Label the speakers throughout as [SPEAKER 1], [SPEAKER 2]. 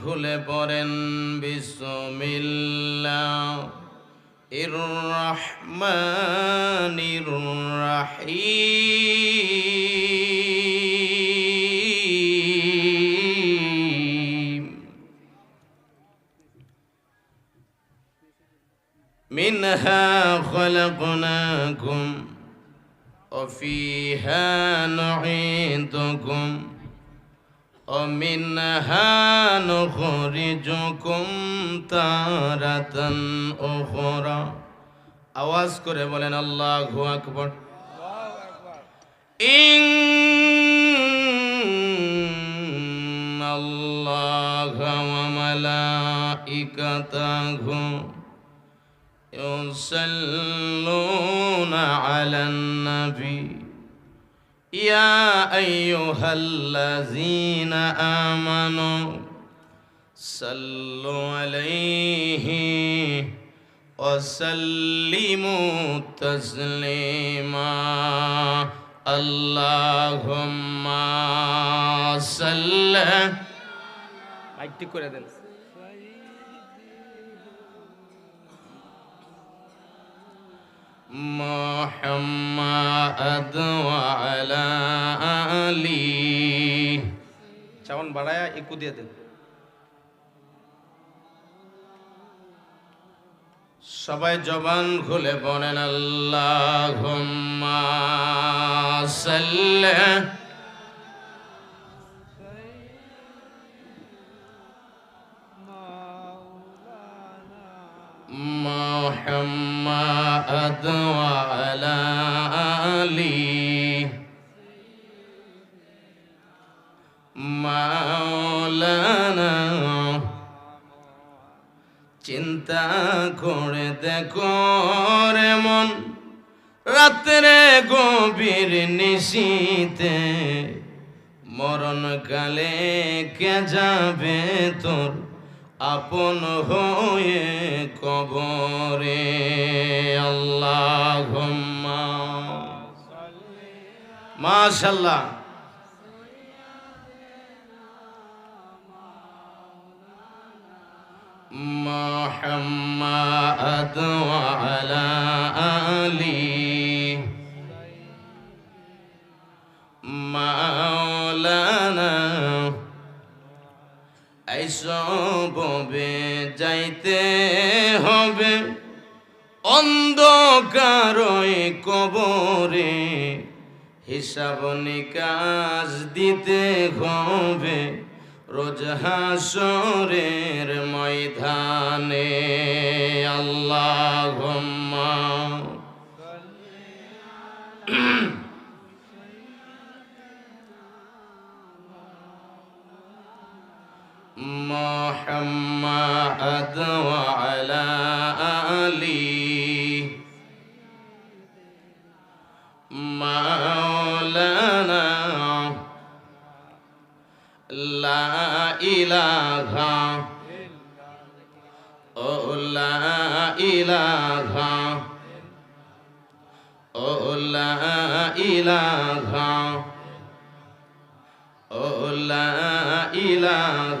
[SPEAKER 1] খুলে পড়েন বিসমিল্লাহ ইর রহমানির রাহিম منها خلقناكم وفيها نعيدكم ومنها نخرجكم تارة أخرى আওয়াজ করে বলেন আল্লাহু আকবার إن الله وملائكته يصلون على النبي يا أيها الذين آمنوا صلوا عليه وسلموا تسليما اللهم صل মাইকটি করে দেন محمد وعلى آله চাওন বাড়ায়া একু দিয়ে দেন সবাই জবান খুলে বলেন আল্লাহুম্মা সাল্লি محمد وعلى آله মাওলানা চিন্তা করে দেখো রে মন রাত্রে গভীর নিশীতে মরণকালে কে যাবে তোর আপন হয়ে কবরে আল্লাহ মাশাল্লাহ محمد وعلى آله مولانا এইসবে যাইতে হবে। অন্ধকারই কবরে হিসাব নিকাশ দিতে হবে। রোজ হাসরের ময়দানে আল্লাহ محمد وعلى آله. مولانا لا إله لا إله لا إله لا إله.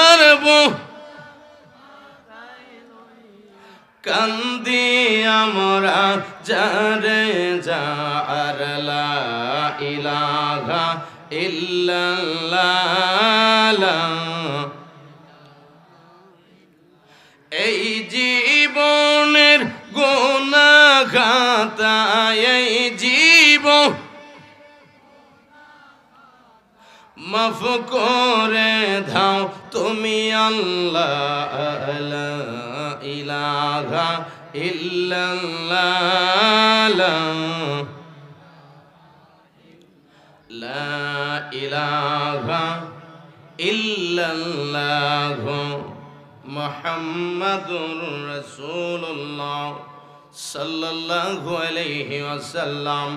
[SPEAKER 1] কান্দি আমরা, যারে যার লা ইলাহা এই জীবনের গোনা খাতা এই জীব মাফ করে দাও তুমি আল্লাহ ইলাহা ইল্লাল্লাহ লা ইলাহা ইল্লাল্লাহ মুহাম্মাদুর রাসূলুল্লাহ সাল্লাল্লাহু আলাইহি ওয়াসাল্লাম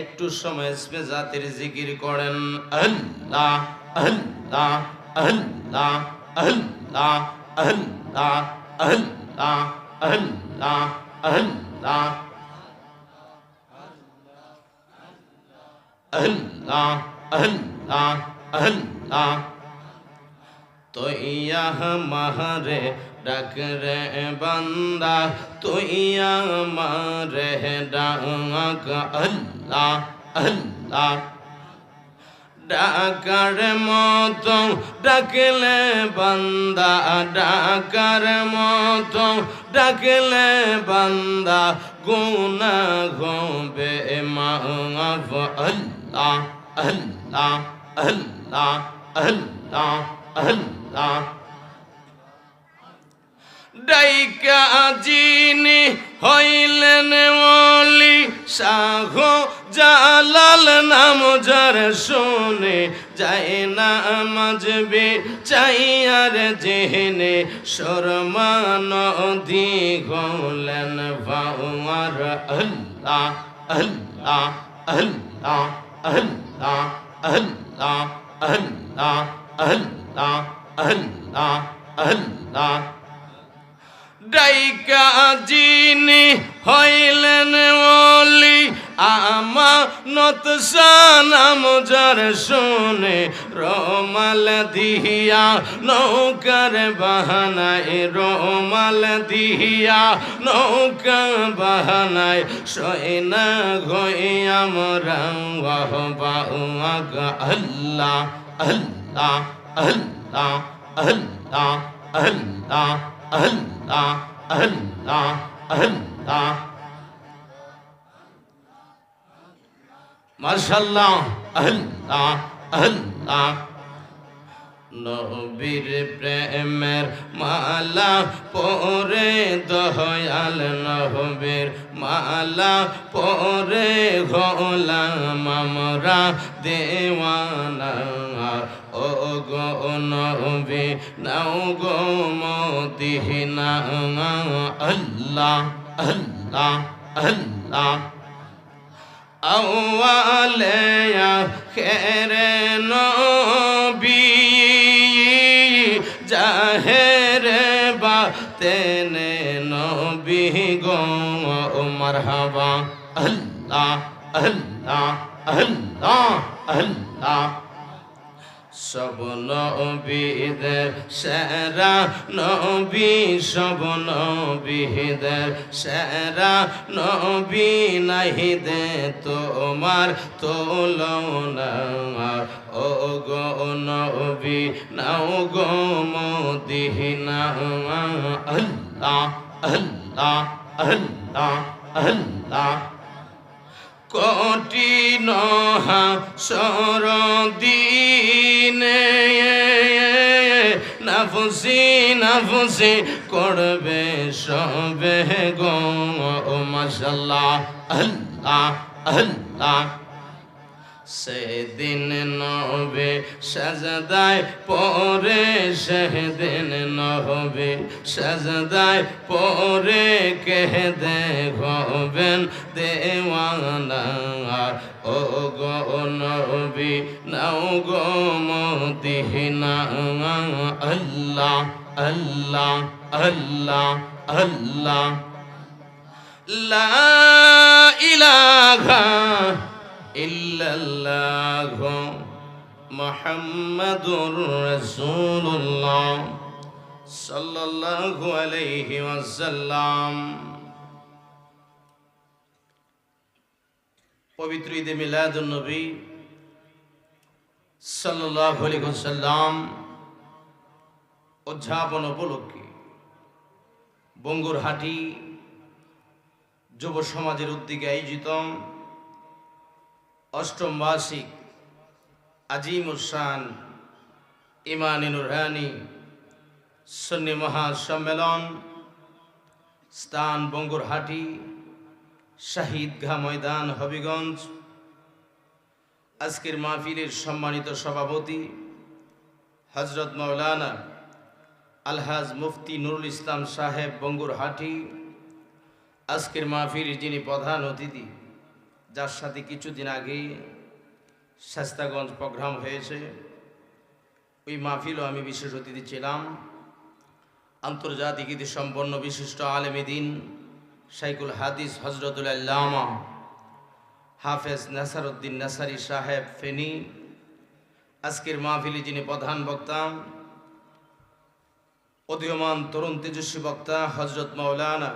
[SPEAKER 1] একটু সময় ইসমে জাতির জিকির করেন। আল্লাহ আল্লাহ আল্লাহ আল্লাহ আল্লাহ। আল্লাহ আল্লাহ আল্লাহ আল্লাহ আল্লাহ আল্লাহ তো ইয়া মারে ডাক রে বান্দা তো ইয়া মারে ডাক আল্লাহ আল্লাহ ডাকার মতো ডাকলে বান্দা, ডাকার মতো ডাকলে বান্দা গুনা গোবে মাফ আল্লাহ আল্লাহ আল্লাহ আল্লাহ আল্লাহ। ডাইকা জিনি হইলেন ওলি শাহ জালাল নাম যার শোনে যায় না মজবে চাইয়ার জেহেনে শর্মান দি গলেন ভাওয়ার আল্লাহ আল্লাহ আল্লাহ আল্লাহ আল্লাহ আল্লাহ আল্লাহ আল্লাহ আল্লাহ। ডাইকা জিনি হইলেন ওলি, আমানত সানাম যার শোনে রমাল দিহিয়া নৌকার বাহানায়, রমাল দিহিয়া নৌকা বাহানায় সয়না গইয়াম রাঙ্গাহ বাউয়াগ আল্লাহ আল্লাহ আল্লাহ আল্লাহ আল্লাহ। আল্লাহ আল্লাহ আল্লাহ মাশাল্লাহ আল্লাহ আল্লাহ নবীর প্রেমের মালা পরে দয়াল নবীর মালা পরে গোলাম আমরা দেওয়ানা। ও গো নবী, নাও গো মদিনা, আল্লাহ আল্লাহ আল্লাহ। আওয়ালেয়া খেরে নবী, জাহেরে বা তেনে নবী গো মারহাবা। আল্লাহ আল্লাহ আল্লাহ আল্লাহ। সব নবীদের, সেরা নবী সব নবীদের, সেরা নবী নাহি দে তোমার তুলনা। ও গো নবী, নাও গো মদিনা। আল্লাহ আল্লাহ আল্লাহ আল্লাহ। কঠিন সরদিনে নাফসি নাফসি করবে সবে গো মশাল্লাহ আল্লাহ আল্লাহ। সেদিন নবে সাজদায় পরে, সেদিন নহবে সাজদায় পরে কে দেখবেন দেওয়ানা। ও গো নবী, নাও গো মদিনা। আল্লাহ আল্লাহ আল্লাহ আল্লাহ। লা ইলাহা ইল্লাল্লাহ মুহাম্মাদুর রাসূলুল্লাহ সাল্লাল্লাহু আলাইহি ওয়াসাল্লাম। পবিত্র ঈদে মিলাদুন নবী সাল্লাল্লাহু আলাইহি ওয়াসাল্লাম উদযাপন উপলক্ষে বঙ্গুরহাটি যুব সমাজের উদ্যোগে আয়োজিত অষ্টম বার্ষিক আজিম উসান ইমানি নুরহানি সন্নি মহাসম্মেলন, স্থান বঙ্গুরহাটি, শাহিদ ঘা ময়দান, হবিগঞ্জ। আজকের মাহফিলের সম্মানিত সভাপতি হজরত মৌলানা আলহাজ মুফতি নুরুল ইসলাম সাহেব বঙ্গুরহাটি, আজকের মাহফির যিনি প্রধান অতিথি। যার সাথে কিছুদিন আগে শাস্তাগঞ্জ প্রোগ্রাম হয়েছে। ওই মাহফিলও আমি বিশেষ অতিথি ছিলাম। আন্তর্জাতিক ইতি সম্পন্ন বিশিষ্ট আলেমেদিন শাইকুল হাদিস হজরতুল্লামা হাফেজ নাসারুদ্দিন নাসারি সাহেব ফেনী। আজকের মাহফিলে যিনি প্রধান বক্তা, উদীয়মান তরুণ তেজস্বী বক্তা হজরত মৌলানা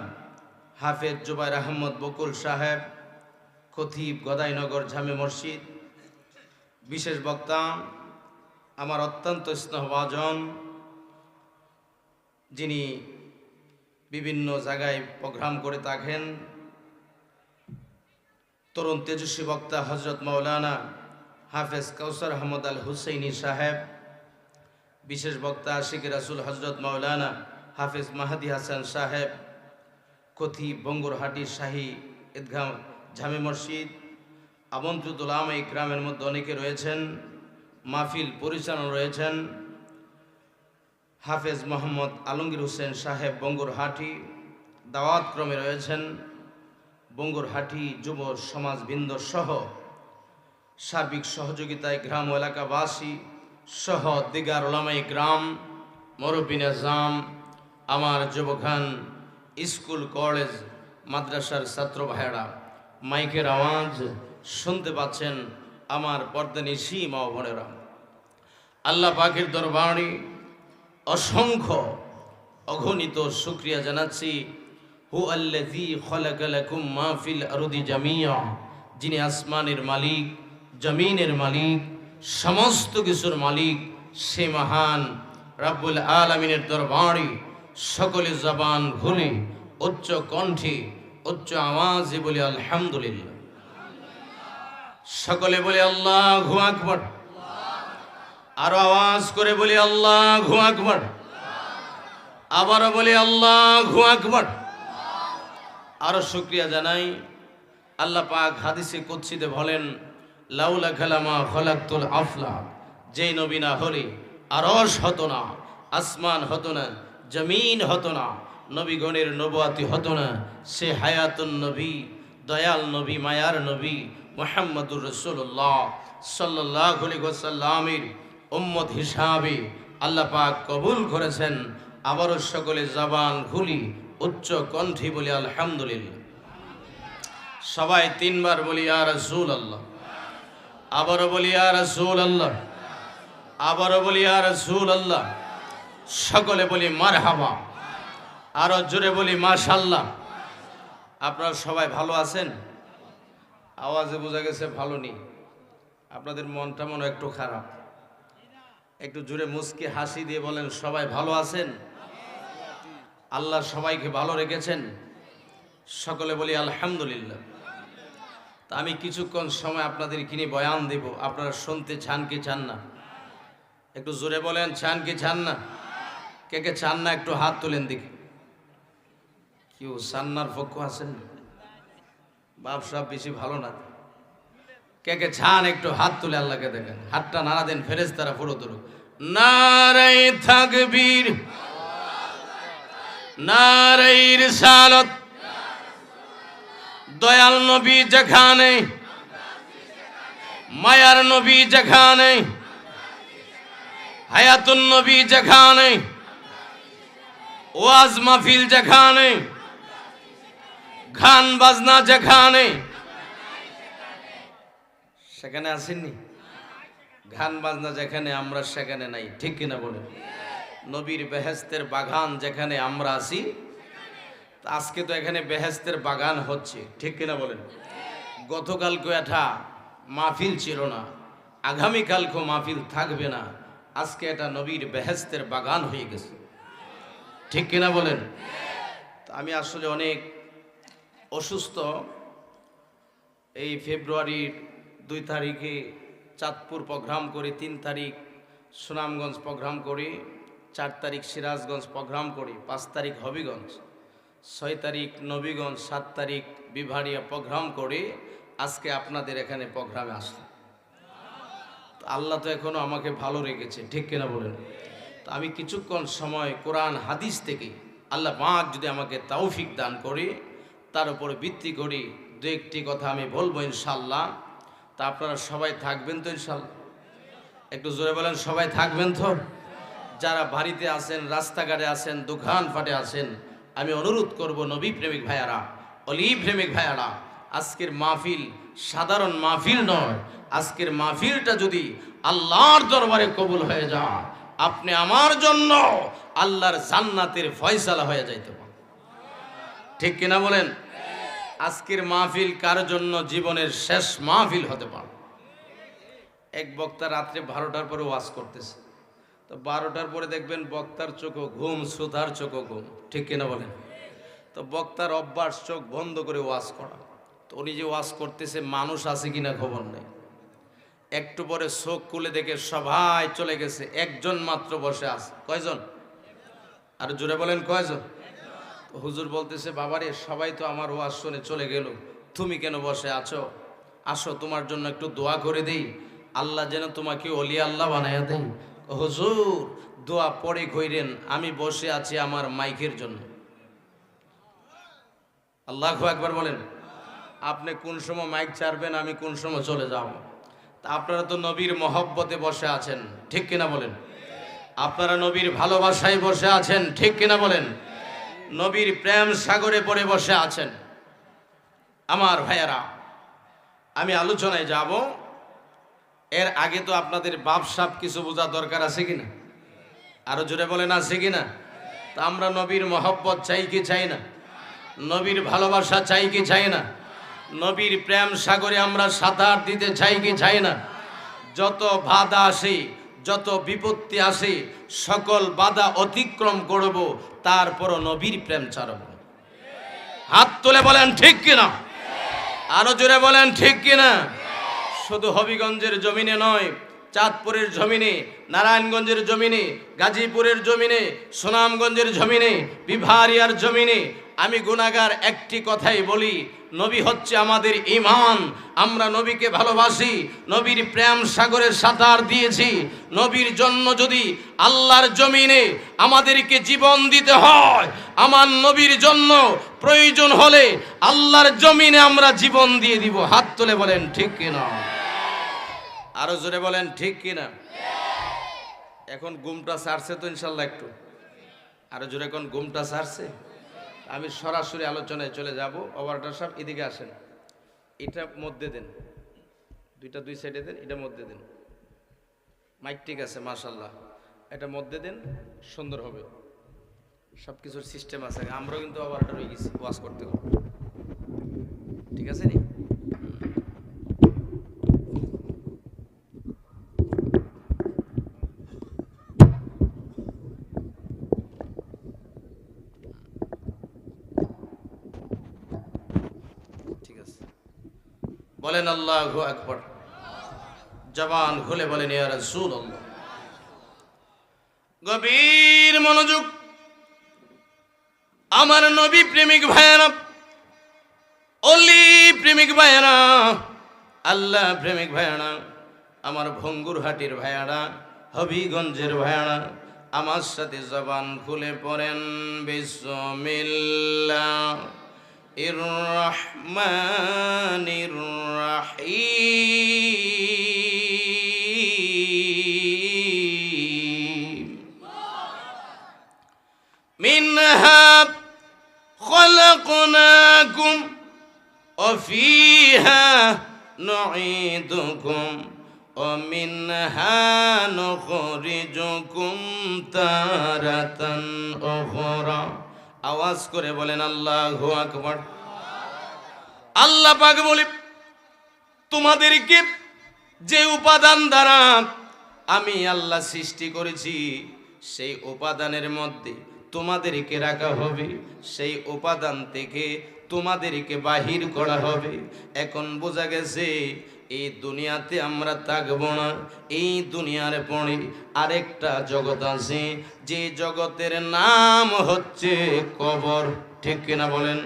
[SPEAKER 1] হাফেজ জুবাইর আহমদ বকুল সাহেব খতিব গদাইনগর ঝামে মসজিদ। বিশেষ বক্তা, আমার অত্যন্ত স্নেহভাজন, যিনি বিভিন্ন জায়গায় প্রোগ্রাম করে থাকেন। তরুণ তেজস্বী বক্তা হজরত মৌলানা হাফেজ কৌসর আহমদ আল হুসৈনি সাহেব, বিশেষ বক্তা আশিক রাসুল হজরত মৌলানা হাফেজ মাহাদি হাসান সাহেব কথি বঙ্গুরহাটি শাহী ঈদগাহ জামে মসজিদ, আমন্ত্রিত এই গ্রামের মধ্যে অনেকে রয়েছেন, মাহফিল পরিচালনা রয়েছেন, হাফেজ মোহাম্মদ আলমগীর হোসেন সাহেব বঙ্গুরহাটি, দাওয়াত ক্রমে রয়েছেন, বঙ্গুরহাটি যুব সমাজবৃন্দ সহ, সার্বিক সহযোগিতায় গ্রাম এলাকাবাসী সহ দিগার ওলামাই গ্রাম মরবি নিজাম, আমার যুবখান, স্কুল, কলেজ, মাদ্রাসার ছাত্র ভাইয়েরা। মাইকের আওয়াজ শুনতে পাচ্ছেন আমার পর্দানিশি মা ও বোনেরা আল্লাহ পাখির দরবারে অসংখ্য অগণিত শুক্রিয়া জানাচ্ছি। হু মা আরদি জামিয়া। যিনি আসমানের মালিক, জমিনের মালিক, সমস্ত কিছুর মালিক, সে মহান রাব্বুল আলামিনের দরবারে সকলে জবান ভুলে উচ্চ কণ্ঠে উচ্চ আওয়াজে বলে, আলহামদুলিল্লাহ। সকলে বলে, আল্লাহু আকবার। আরও আওয়াজ করে বলি, আল্লাহ আকবার। আবারও বলি, আল্লাহ আকবার। আরও শুক্রিয়া জানাই। আল্লাহ পাক হাদিসে কুৎসিতে বলেন, লাউলা খালামা খলাক্তুল আফলা। যেই নবী না হলে আরস হতো না, আসমান হতো না, জমিন হতো না। নবীগণের নবাতি হতো না। সে হায়াতুন নবী, দয়াল নবী, মায়ার নবী মোহাম্মদুর রসুল্লাহ সাল্লাহ সাল্লামের উম্মত হিসাবে আল্লাহ পাক কবুল করেছেন। আবারও সকলে জবান খুলি, উচ্চ কণ্ঠে বলি, আলহামদুলিল্লাহ। সবাই তিনবার বলি আর রসুল আল্লাহ আবারও বলি আর রসুল আল্লাহ আবারও বলি আর রসুল আল্লাহ সকলে বলি মার হাবা আরও জোরে বলি মাশাল্লাহ আপনারা সবাই ভালো আছেন? আওয়াজে বোঝা গেছে ভালো নেই। আপনাদের মনটা মনে একটু খারাপ। একটু জোরে মুসকি হাসি দিয়ে বলেন, সবাই ভালো আছেন? আল্লাহ সবাইকে ভালো রেখেছেন। সকলে বলি, আলহামদুলিল্লাহ। তা আমি কিছুক্ষণ সময় আপনাদের কিনে বয়ান দেব। আপনারা শুনতে চান কি চান না? একটু জোরে বলেন, চান কি চান না? কে কে চান না, একটু হাত তোলেন দেখি। কেউ সান্নার পক্ষ আছেন? ব্যবসা বেশি ভালো না। কে কে চান একটু হাত তুলে আল্লাহকে দেখেন। হাতটা নাড়া দেন ফেরেস তারা ফুরো তুলুক নারাই থাকবীর। নারাই রিসালত। দয়াল নবী যেখানে। মায়ার নবী যেখানে। হায়াতুন নবী যেখানে। ওয়াজ মাহফিল যেখানে। গান বাজনা যেখানে। সেখানে আসেননি? গান বাজনা যেখানে, আমরা সেখানে নাই। ঠিক কিনা বলে নবীর বেহেস্তের বাগান যেখানে আমরা আসি আজকে তো এখানে বেহেস্তের বাগান হচ্ছে। ঠিক কিনা বলেন? গতকালকে এটা মাহফিল ছিল না। আগামীকালকেও মাহফিল থাকবে না। আজকে এটা নবীর বেহেস্তের বাগান হয়ে গেছে। ঠিক কিনা বলেন? আমি আসলে অনেক অসুস্থ। এই ফেব্রুয়ারির দুই তারিখে চাঁদপুর প্রোগ্রাম করি, তিন তারিখ সুনামগঞ্জ প্রোগ্রাম করি, চার তারিখ সিরাজগঞ্জ প্রোগ্রাম করি, পাঁচ তারিখ হবিগঞ্জ, ছয় তারিখ নবীগঞ্জ, সাত তারিখ বিভাড়িয়া প্রোগ্রাম করে, আজকে আপনাদের এখানে প্রোগ্রামে আসলাম। আল্লাহ তো এখনও আমাকে ভালো রেখেছে, ঠিক কিনা বলেন? তো আমি কিছুক্ষণ সময় কোরআন, হাদিস থেকে আল্লাহ পাক যদি আমাকে তৌফিক দান করে তার উপর ভিত্তি করি, দু একটি কথা আমি বলব ইনশাল্লাহ তা আপনারা সবাই থাকবেন তো ইনশাল্লাহ একটু জোরে বলেন, সবাই থাকবেন তো? যারা বাড়িতে আছেন, রাস্তাঘাটে আছেন দোকান ফাটে আছেন, আমি অনুরোধ করব নবী প্রেমিক ভাইয়ারা, অলি প্রেমিক ভাইয়ারা, আজকের মাহফিল সাধারণ মাহফিল নয়। আজকের মাহফিলটা যদি আল্লাহর দরবারে কবুল হয়ে যায়, আপনি আমার জন্য আল্লাহর জান্নাতের ফয়সালা হয়ে যাইতে পারেন। ঠিক কিনা বলেন? আজকের মাহফিল কার জন্য জীবনের শেষ মাহফিল হতে পারে? এক বক্তা রাত্রে বারোটার পরে ওয়াজ করতেছে। তো বারোটার পরে দেখবেন বক্তার চোখও ঘুম, শ্রোতার চোখও ঘুম। ঠিক কিনা বলেন? তো বক্তার অভ্যাস চোখ বন্ধ করে ওয়াজ করা। তো উনি যে ওয়াজ করতেছে, মানুষ আছে কিনা খবর নেই। একটু পরে চোখ খুলে দেখে সবাই চলে গেছে, একজন মাত্র বসে আছে। কয়জন? আর জোরে বলেন কয়জন? হুজুর বলতেছে, বাবারে, সবাই তো আমার ওয়াজ শুনে চলে গেল। তুমি কেন বসে আছো? আসো, তোমার জন্য একটু দোয়া করে দেই। আল্লাহ যেন তোমাকে অলি আল্লাহ বানাইয়া দেয়। হুজুর, দোয়া পরে কইরেন আমি বসে আছি আমার মাইকের জন্য। আল্লাহ একবার বলেন, আপনি কোন সময় মাইক ছাড়বেন, আমি কোন সময় চলে যাব? তা আপনারা তো নবীর মহব্বতে বসে আছেন, ঠিক কিনা বলেন? আপনারা নবীর ভালোবাসায় বসে আছেন, ঠিক কিনা বলেন? নবীর প্রেম সাগরে পড়ে বসে আছেন। আমার ভাইয়ারা, আমি আলোচনায় যাব। এর আগে তো আপনাদের বাপ সাপ কিছু বোঝা দরকার আছে কিনা? আরও জোরে বলেন, আছে কিনা? তা আমরা নবীর মহব্বত চাই কি চাই না? নবীর ভালোবাসা চাই কি চাই না? নবীর প্রেম সাগরে আমরা সাঁতার দিতে চাই কি চাই না? যত বাধা আসে, যত বিপত্তি আসে, সকল বাধা অতিক্রম করব তারপরও নবীর প্রেম ছাড়ব। হাত তুলে বলেন, ঠিক কিনা? আরও জোরে বলেন, ঠিক কিনা? শুধু হবিগঞ্জের জমিনে নয় চাঁদপুরের জমিনে, নারায়ণগঞ্জের জমিনে, গাজীপুরের জমিনে, সুনামগঞ্জের জমিনে, বিভারিয়ার জমিনে। আমি গুণাগার একটি কথাই বলি, নবী হচ্ছে আমাদের ইমান আমরা নবীকে ভালোবাসি, নবীর প্রেম সাগরের সাঁতার দিয়েছি। নবীর জন্য যদি আল্লাহর জমিনে আমাদেরকে জীবন দিতে হয়, আমার নবীর জন্য প্রয়োজন হলে আল্লাহর জমিনে আমরা জীবন দিয়ে দিব। হাত তুলে বলেন, ঠিক কিনা? আরও জোরে বলেন, ঠিক কিনা? এখন গুমটা সারছে তো ইনশাল্লাহ একটু। আরও জোরে এখন গুমটা সারছে? আমি সরাসরি আলোচনায় চলে যাব। অপারেটর সাহেব, এদিকে আসেন। এটা মধ্যে দেন। দুইটা দুই সাইডে দেন, এটা মধ্যে দেন। মাইক ঠিক আছে মাশাল্লাহ এটা মধ্যে দেন, সুন্দর হবে। সব কিছুর সিস্টেম আছে। আমরাও কিন্তু অপারেটর হয়ে গেছি, ওয়াশ করতে করতে। ঠিক আছে নি ঠিক আছে বলেন আল্লাহ আকবর। জবান খুলে বলেন, ইয়া রাসূলুল্লাহ। গভীর মনোযোগ। আমার নবী প্রেমিক ভাইয়েরা, অলি প্রেমিক ভাইয়েরা, আল্লাহ প্রেমিক ভাইয়ারা, আমার ভঙ্গুর হাটির ভাইয়ারা, হবিগঞ্জের ভাইয়ারা, আমার সাথে জবান খুলে পড়েন, বিসমিল্লাহ। الرحمن الرحيم. منها خلقناكم وفيها نعيدكم ومنها نخرجكم تارة أخرى. আওয়াজ করে বলেন, আল্লাহু আল্লাহ পাক বলে, তোমাদেরকে যে উপাদান দ্বারা আমি আল্লাহ সৃষ্টি করেছি, সেই উপাদানের মধ্যে তোমাদেরকে রাখা হবে, সেই উপাদান থেকে তোমাদেরকে বাহির করা হবে। এখন বোঝা গেছে এই দুনিয়াতে আমরা থাকব না। এই দুনিয়ার পরে আরেকটা জগৎ আছে, যে জগতের নাম হচ্ছে কবর। ঠিক কিনা বলেন?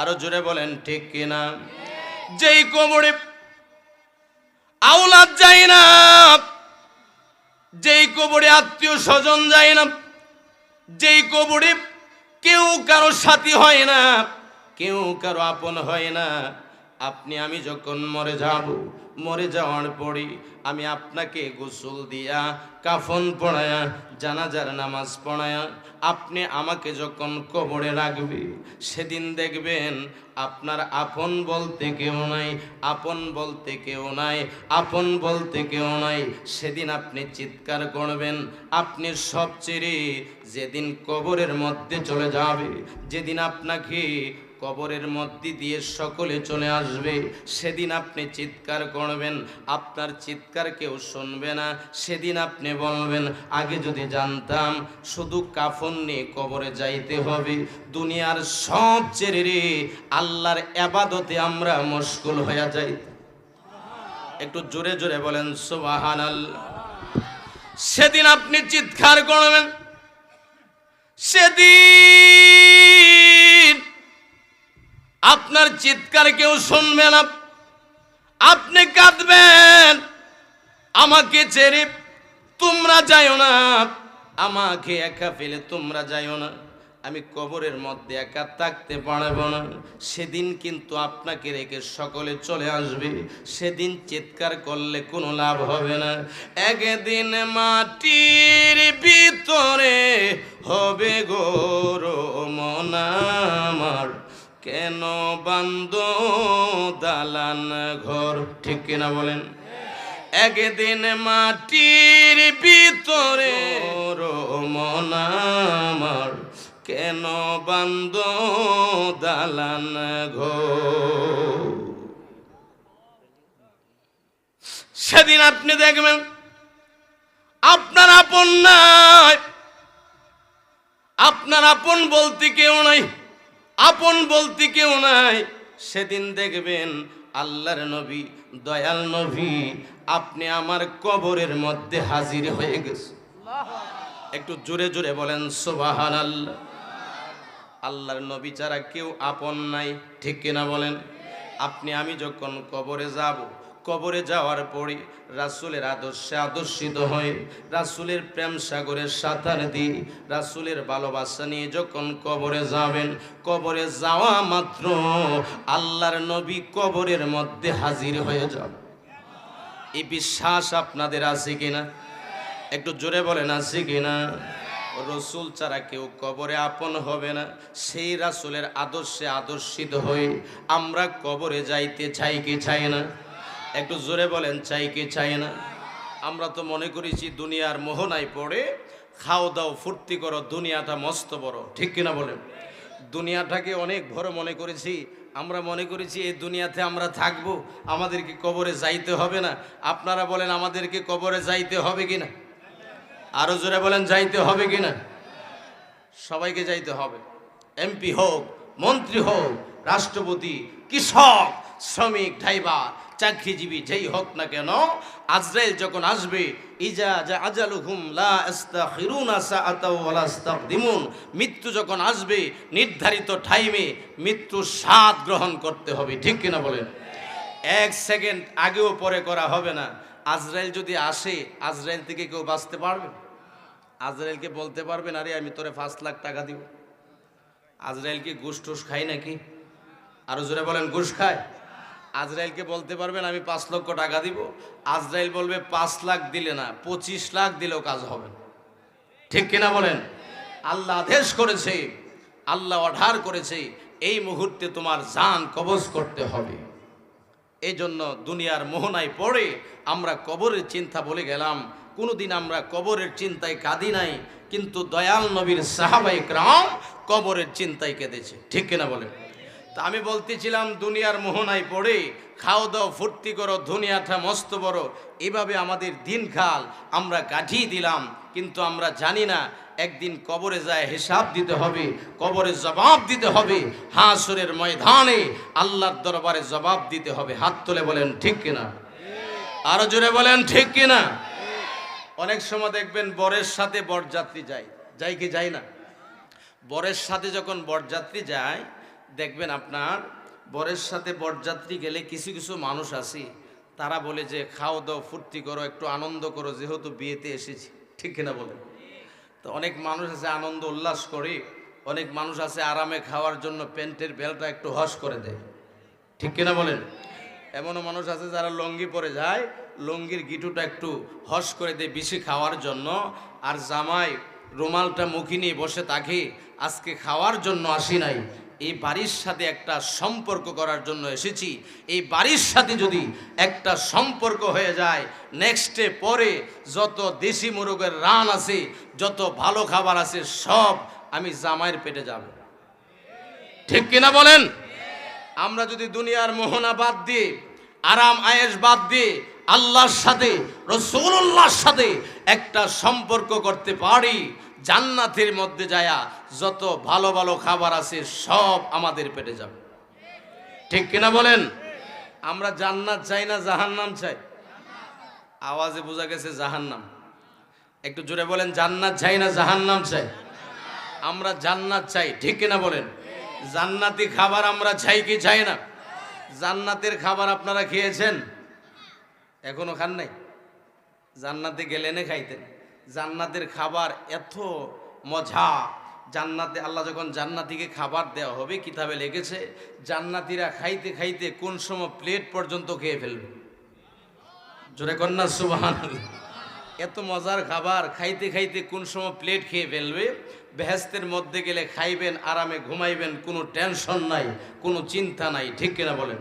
[SPEAKER 1] আরও জোরে বলেন, ঠিক কিনা? যেই কবরে আওলাদ যায় না, যেই কবরে আত্মীয় স্বজন যায় না, যেই কবরে কেউ কারও সাথী হয় না, কেউ কারও আপন হয় না আপনি, আমি যখন মরে যাব, মরে যাওয়ার পরে আমি আপনাকে গোসল দিয়া, কাফন পড়ায়া জানাজার নামাজ পড়ায়া, আপনি আমাকে যখন কবরে রাখবে, সেদিন দেখবেন আপনার আপন বলতে কেউ নাই, আপন বলতে কেউ নাই, আপন বলতে কেউ নাই। সেদিন আপনি চিৎকার করবেন, আপনি সব চেরে যেদিন কবরের মধ্যে চলে যাবে, যেদিন আপনাকে কবরের মধ্যে দিয়ে সকলে চলে আসবে। সেদিন আপনি চিৎকার করবেন, আপনার চিৎকার কেউ শুনবে না। সেদিন আপনি বলবেন, আগে যদি জানতাম, শুধু কাফন নিয়ে কবরে যাইতে হবে। দুনিয়ার সব ছেড়ে রে আল্লাহর এবাদতে আমরা মুশকুল হয়ে যাই। একটু জোরে জোরে বলেন সুবাহান সেদিন আপনি চিৎকার করবেন। সেদিন আপনার চিৎকার কেউ শুনবে না। আপনি কাঁদবেন, আমাকে ছেড়ে তোমরা যাইও না। আমাকে একা ফেলে তোমরা যাইও না। আমি কবরের মধ্যে একা থাকতে পারব না। সেদিন কিন্তু আপনাকে রেখে সকলে চলে আসবে। সেদিন চিৎকার করলে কোনো লাভ হবে না। একদিন মাটির ভিতরে হবে গোরো মনামার কেন বান্দ দালান ঘর? ঠিক কিনা বলেন? একদিন মাটির ভিতরে মনামার কেন বান্দ দালান সেদিন আপনি দেখবেন আপনার আপন নাই, আপনার আপন বলতে কেউ নাই। আপন বলতে কেউ নাই। সেদিন দেখবেন আল্লাহর নবী, দয়াল নবী, আপনি আমার কবরের মধ্যে হাজির হয়ে গেছে একটু জোরে জোরে বলেন সোবাহান আল্লাহ আল্লাহর নবী ছাড়া কেউ আপন নাই, ঠিক কিনা বলেন? আপনি, আমি যখন কবরে যাব কবরে যাওয়ার পরে রাসুলের আদর্শে আদর্শিত হয়ে রাসুলের প্রেম সাগরের সাঁতার দিয়ে রাসুলের ভালোবাসা নিয়ে যখন কবরে যাবেন, কবরে যাওয়া মাত্র আল্লাহর নবী কবরের মধ্যে হাজির হয়ে যাবে এই বিশ্বাস আপনাদের আছে কিনা? একটু জোরে বলেন, আছে কিনা? রসুল ছাড়া কেউ কবরে আপন হবে না। সেই রাসুলের আদর্শে আদর্শিত হয়ে আমরা কবরে যাইতে চাই কি চাই না? একটু জোরে বলেন, চাই কি চাই না? আমরা তো মনে করেছি দুনিয়ার মোহনায় পড়ে খাও দাও, ফুর্তি করো, দুনিয়াটা মস্ত বড়। ঠিক কিনা বলেন? দুনিয়াটাকে অনেক বড় মনে করেছি। আমরা মনে করেছি এই দুনিয়াতে আমরা থাকব, আমাদেরকে কবরে যাইতে হবে না। আপনারা বলেন, আমাদেরকে কবরে যাইতে হবে কি না আরও জোরে বলেন, যাইতে হবে কি না সবাইকে যাইতে হবে। এমপি হোক, মন্ত্রী হোক, রাষ্ট্রপতি, কৃষক শ্রমিক, ড্রাইভার, চাকরিজীবী, যেই হোক না কেন, আজরাইল যখন আসবে, ইজা যা আজালুহুম লা আস্তাখিরুনা সাআতাও ওয়ালা আস্তাকদিমুন মৃত্যু যখন আসবে, নির্ধারিত টাইমে মৃত্যু স্বাদ গ্রহণ করতে হবে, ঠিক কিনা বলেন? এক সেকেন্ড আগেও পরে করা হবে না। আজরাইল যদি আসে, আজরাইল থেকে কেউ বাঁচতে পারবে? আজরাইলকে বলতে পারবেন আরে, আমি তোরে পাঁচ লাখ টাকা দিব। আজরাইল কি ঘুষ টুস খাই নাকি? আরও জোরে বলেন, ঘুষ খায়? আজরাইলকে বলতে পারবেন, আমি পাঁচ লক্ষ টাকা দিব। আজরাইল বলবে, পাঁচ লাখ দিলে না, পঁচিশ লাখ দিলেও কাজ হবে না। ঠিক কিনা বলেন? আল্লাহ আদেশ করেছে, আল্লাহ অর্ডার করেছে, এই মুহূর্তে তোমার জান কবজ করতে হবে। এই জন্য দুনিয়ার মোহনায় পড়ে আমরা কবরের চিন্তা বলে গেলাম। কোনোদিন আমরা কবরের চিন্তায় কাঁদি নাই, কিন্তু দয়াল নবীর সাহাবাই ক্রাম কবরের চিন্তায় কেঁদেছে। ঠিক কিনা বলে তা আমি বলতেছিলাম, দুনিয়ার মোহনায় পড়ে, খাও দাও, ফুর্তি করো, দুনিয়াটা মস্ত বড়। এভাবে আমাদের দিনকাল আমরা কাটিয়ে দিলাম। কিন্তু আমরা জানি না, একদিন কবরে যায় হিসাব দিতে হবে, কবরে জবাব দিতে হবে। হাসরের ময়দানে আল্লাহর দরবারে জবাব দিতে হবে। হাত তুলে বলেন, ঠিক কিনা আরও জোরে বলেন, ঠিক কিনা অনেক সময় দেখবেন, বরের সাথে বরযাত্রী যায়। যাই কি যায় না? বরের সাথে যখন বরযাত্রী যায় দেখবেন আপনার বরের সাথে বরযাত্রী গেলে কিছু কিছু মানুষ আছে, তারা বলে যে, খাও দাও, ফুর্তি করো, একটু আনন্দ করো, যেহেতু বিয়েতে এসেছি। ঠিক কিনা বলেন? তো অনেক মানুষ আছে, আনন্দ উল্লাস করে, অনেক মানুষ আছে আরামে খাওয়ার জন্য প্যান্টের বেলটা একটু হস করে দেয়। ঠিক কিনা বলেন? এমনও মানুষ আছে যারা লঙ্গি পরে যায়, লঙ্গির গিটুটা একটু হস করে দেয় বেশি খাওয়ার জন্য, আর জামাই রুমালটা মুখি নিয়ে বসে তাকে আজকে খাওয়ার জন্য আসি নাই। এই বাড়ির সাথে একটা সম্পর্ক করার জন্য এসেছি। এই বাড়ির সাথে যদি একটা সম্পর্ক হয়ে যায় নেক্সটে পরে যত দেশি মুরগের রান আছে, যত ভালো খাবার আছে, সব আমি জামাইয়ের পেটে যাব। ঠিক কিনা বলেন? আমরা যদি দুনিয়ার মোহনা বাদ দিয়ে, আরাম আয়েস বাদ দিয়ে আল্লাহর সাথে রসুল্লাহর সাথে একটা সম্পর্ক করতে পারি, জান্নাতের মধ্যে যায়া যত ভালো ভালো খাবার আছে সব আমাদের পেটে যাবে। ঠিক কিনা বলেন? আমরা জান্নাত চাই না জাহান্নাম চাই? আওয়াজে বোঝা গেছে জাহান্নাম। একটু জোরে বলেন, জান্নাত চাই না জাহান্নাম চাই? আমরা জান্নাত চাই, ঠিক কিনা বলেন? জান্নাতি খাবার আমরা চাই কি চাই না? জান্নাতের খাবার আপনারা খেয়েছেন? এখনও খান নাই? জান্নাতে গেলেনে খাইতেন। জান্নাতের খাবার এত মজা। জান্নাতে আল্লাহ যখন জান্নাতিকে খাবার দেওয়া হবে, কিতাবে লেগেছে জান্নাতিরা খাইতে খাইতে কোন সময় প্লেট পর্যন্ত খেয়ে ফেলবে? জোরে কন্যা সুবাহান এত মজার খাবার, খাইতে খাইতে কোন সময় প্লেট খেয়ে ফেলবে? বেহেস্তের মধ্যে গেলে খাইবেন, আরামে ঘুমাইবেন, কোনো টেনশন নাই, কোনো চিন্তা নাই, ঠিক কিনা বলেন?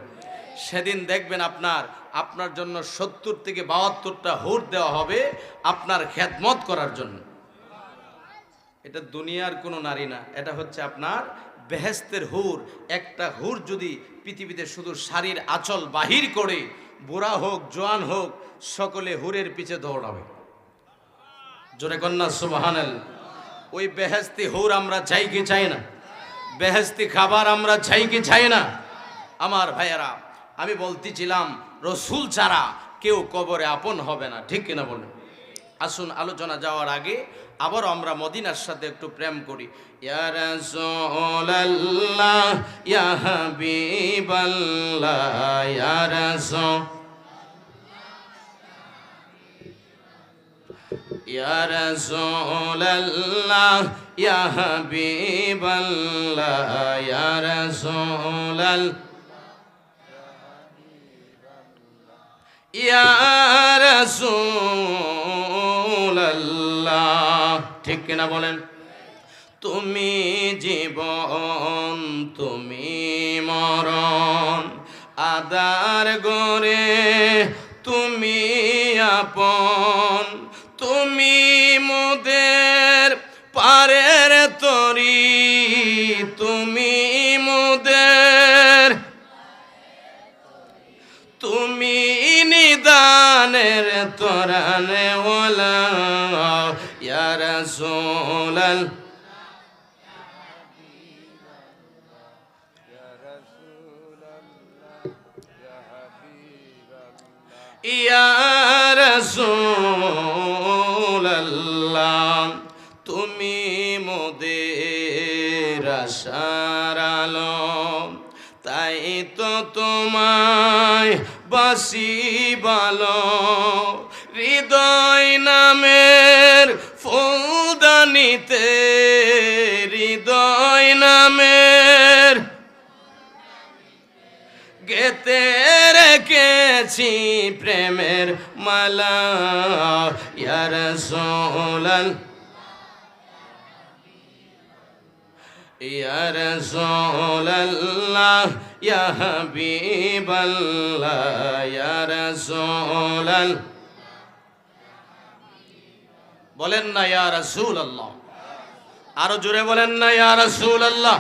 [SPEAKER 1] সেদিন দেখবেন আপনার আপনার জন্য সত্তর থেকে বাহাত্তরটা হুর দেওয়া হবে আপনার খেদমত করার জন্য। এটা দুনিয়ার কোনো নারী না, এটা হচ্ছে আপনার বেহেস্তের হুর। একটা হুর যদি পৃথিবীতে শুধু শাড়ির আচল বাহির করে, বুড়া হোক, জোয়ান হোক, সকলে হুরের পিছে দৌড়াবে। জোরে কন্যা সুবাহানেল ওই বেহেস্তি হুর আমরা চাই কি চাই না? বেহেস্তি খাবার আমরা চাই কি চাই না? আমার ভাইয়েরা আমি বলতেছিলাম, রসুল ছাড়া কেউ কবরে আপন হবে না। ঠিক কিনা বলেন? আসুন, আলোচনা যাওয়ার আগে আবার আমরা মদিনার সাথে একটু প্রেম করি। ইয়া রাসূলুল্লাহ, ইয়া ঠিক কিনা বলেন? তুমি জীবন, তুমি মরণ। আদার গরে তুমি আপন। তুমি মোদের পারের তরি। তুমি নিদানের তোরানে ওলা ইয়া রাসূলাল। ইয়া রাসূলাল্লাহ তুমি মোদের আশার তাই তো তোমায় বাসি ভালো হৃদয় নামের ফুলদানিতে, হৃদয় নামের গেতে রেখেছি প্রেমের মালা। ইয়ার সোলাল ইয়া রাসূলুল্লাহ। ইয়া হাবিবাল্লাহ ইয়া রাসূলাল বলেন না ইয়া রাসূলুল্লাহ আরও জোরে বলেন না ইয়া রাসূলুল্লাহ